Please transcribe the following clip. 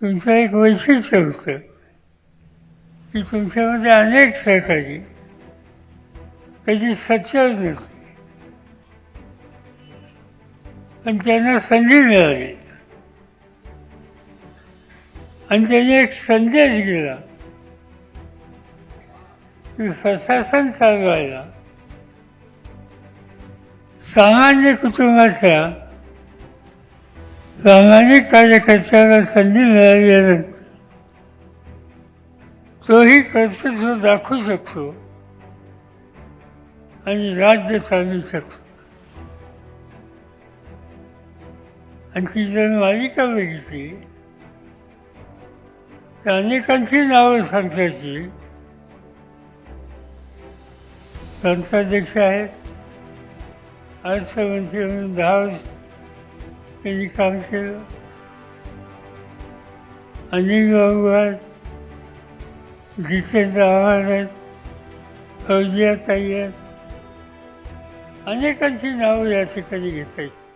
तुमचं एक वैशिष्ट्य होतं की तुमच्यामध्ये अनेक सहकारी कधी सच्चर नसते पण त्यांना संधी मिळाली. आणि त्याने एक संदेश गेला की प्रशासन चालवायला. सामान्य कुटुंबाच्या सामाजिक कार्यकर्त्याला संधी मिळाल्यानंतर तोही कर्तृत्व दाखवू शकतो. आणि राज्य चालू शकतो. आणि ती जर मालिका बघितली तर अनेकांची नावं सांगायची प्रांताध्यक्ष आहेत. अर्थमंत्री म्हणून दहा वर्ष त्यांनी काम केलं. अनिल बाबू आहेत जितेंद्र आव्हाड आहेत फौजिया ताई आहेत. अनेकांची नावं या ठिकाणी घेता येईल